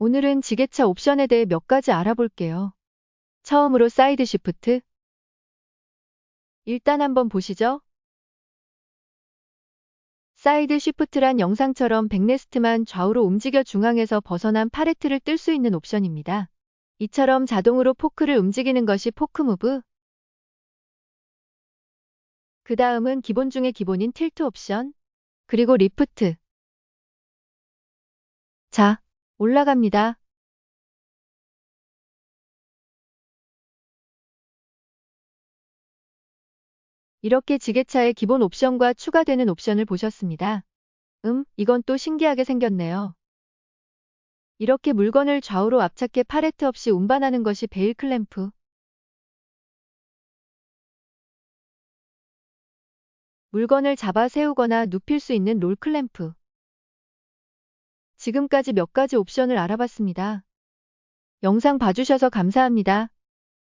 오늘은 지게차 옵션에 대해 몇 가지 알아볼게요. 처음으로 사이드 시프트. 일단 한번 보시죠. 사이드 시프트란 영상처럼 백레스트만 좌우로 움직여 중앙에서 벗어난 팔레트를 뜰 수 있는 옵션입니다. 이처럼 자동으로 포크를 움직이는 것이 포크 무브. 그 다음은 기본 중의 기본인 틸트 옵션. 그리고 리프트. 자, 올라갑니다. 이렇게 지게차의 기본 옵션과 추가되는 옵션을 보셨습니다. 음, 이건 또 신기하게 생겼네요. 이렇게 물건을 좌우로 앞차게 팔레트 없이 운반하는 것이 베일 클램프. 물건을 잡아 세우거나 눕힐 수 있는 롤 클램프. 지금까지 몇 가지 옵션을 알아봤습니다. 영상 봐주셔서 감사합니다.